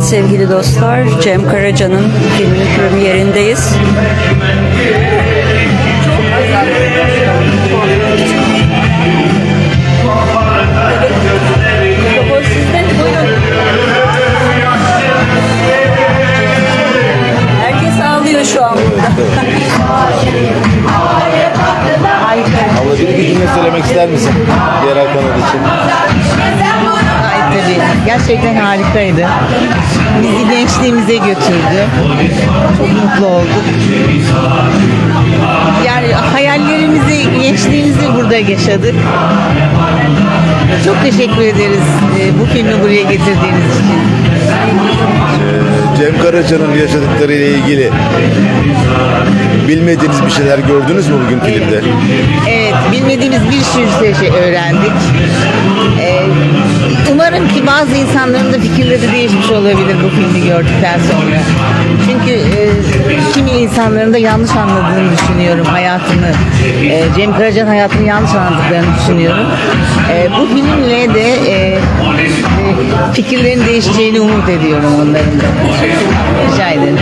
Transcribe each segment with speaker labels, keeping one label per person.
Speaker 1: sevgili dostlar. Cem Karaca'nın filminin premierindeyiz. Herkes ağlıyor şu an burada.
Speaker 2: Abla bir iki söylemek ister misin?
Speaker 3: Gerçekten harikaydı. Bizi gençliğimize götürdü. Çok mutlu olduk. Yani hayallerimizi, gençliğimizi burada yaşadık. Çok teşekkür ederiz e, bu filmi buraya getirdiğiniz için.
Speaker 2: Ee, Cem Karaca'nın yaşadıkları ile ilgili bilmediğiniz bir şeyler gördünüz mü bugün filmde?
Speaker 3: Evet, bilmediğimiz bir sürü şey öğrendik. Ee, umarım ki bazı insanların da fikirleri değişmiş olabilir bu filmi gördükten sonra. Çünkü e, kimi insanların da yanlış anladığını düşünüyorum hayatını. E, Cem Karaca'nın hayatını yanlış anladıklarını düşünüyorum. E, bu filmle de e, e, fikirlerin değişeceğini umut ediyorum onların da. Rica ederim.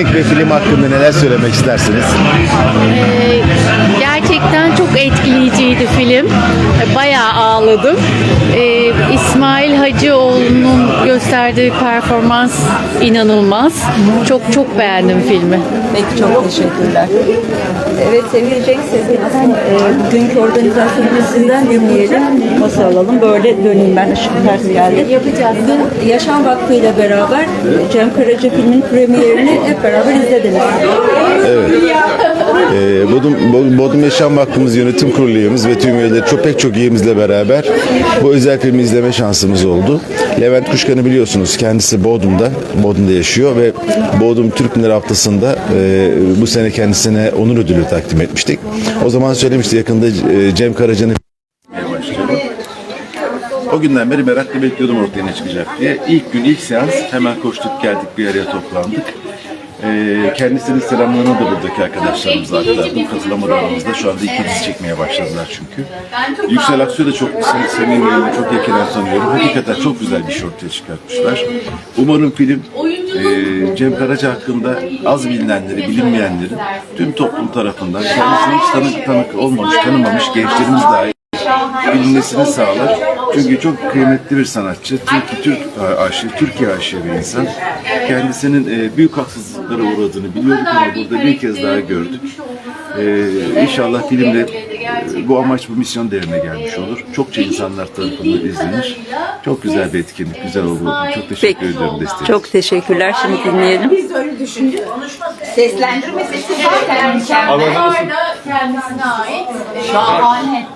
Speaker 2: Etkinlik ve film hakkında neler söylemek istersiniz?
Speaker 4: Ee, gerçekten çok etkileyiciydi film. Bayağı ağladım. Ee, İsmail Hacıoğlu'nun gösterdiği performans inanılmaz. Çok çok beğendim filmi.
Speaker 1: Peki çok teşekkürler. Evet sevgili Cenk Sezgin'den e, bugünkü organizasyon sizden dinleyelim. Masa alalım. Böyle döneyim ben ışık ters geldi. Yapacağız. Bugün Yaşam Vakfı ile beraber Cem Karaca filmin premierini hep beraber izlediniz.
Speaker 2: Ee, Bodrum, Bo- Bodrum Yaşam Vakfımız Yönetim Kurulu üyemiz ve tüm üyeleri çok pek çok üyemizle beraber bu özel filmi izleme şansımız oldu. Levent Kuşkan'ı biliyorsunuz kendisi Bodrum'da, Bodrum'da yaşıyor ve Bodrum Türk Filmleri Haftası'nda e, bu sene kendisine onur ödülü takdim etmiştik. O zaman söylemişti yakında e, Cem Karaca'nın O günden beri merakla bekliyordum ortaya ne çıkacak diye. İlk gün, ilk seans hemen koştuk geldik bir araya toplandık. Ee, kendisinin selamlarını da buradaki arkadaşlarımıza aktardım. Katılamadı aramızda. Şu anda iki dizi çekmeye başladılar çünkü. Yüksel Aksu'yu da çok se- samimi ve çok yakinen tanıyorum. Hakikaten çok güzel bir şey ortaya çıkartmışlar. Umarım film e, Cem Karaca hakkında az bilinenleri, bilinmeyenlerin tüm toplum tarafından kendisini hiç tanık, tanık olmamış, tanımamış gençlerimiz dahi bilinmesini sağlar. Çünkü çok kıymetli bir sanatçı, Türk, Türk aşığı, Türkiye aşığı bir insan. Kendisinin e, büyük haksızlıklara uğradığını biliyorduk ama burada bir kez daha gördük. E, inşallah filmde e, bu amaç, bu misyon değerine gelmiş olur. Çokça insanlar tarafından izlenir. Çok güzel bir etkinlik, güzel oldu. Çok teşekkür
Speaker 1: Peki.
Speaker 2: ediyorum desteğiniz
Speaker 1: Çok teşekkürler. Şimdi dinleyelim.
Speaker 5: Seslendirme sesi zaten mükemmel.
Speaker 4: Kendisine ait.
Speaker 5: Şahane.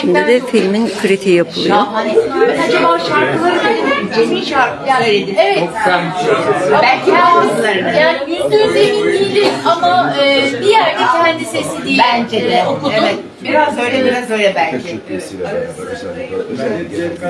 Speaker 1: Şimdi de filmin kritiği yapılıyor.
Speaker 5: Şahane. Acaba şarkıları da Cem'in şarkıları söyledi.
Speaker 4: Evet.
Speaker 5: Belki bazılarını.
Speaker 4: Yani yüzde yüz emin değilim ama e, bir yerde kendi sesi değil.
Speaker 5: Bence de.
Speaker 4: Okudum.
Speaker 5: Evet. Biraz öyle biraz öyle belki.
Speaker 2: Türkiye'siyle beraber özellikle, özellikle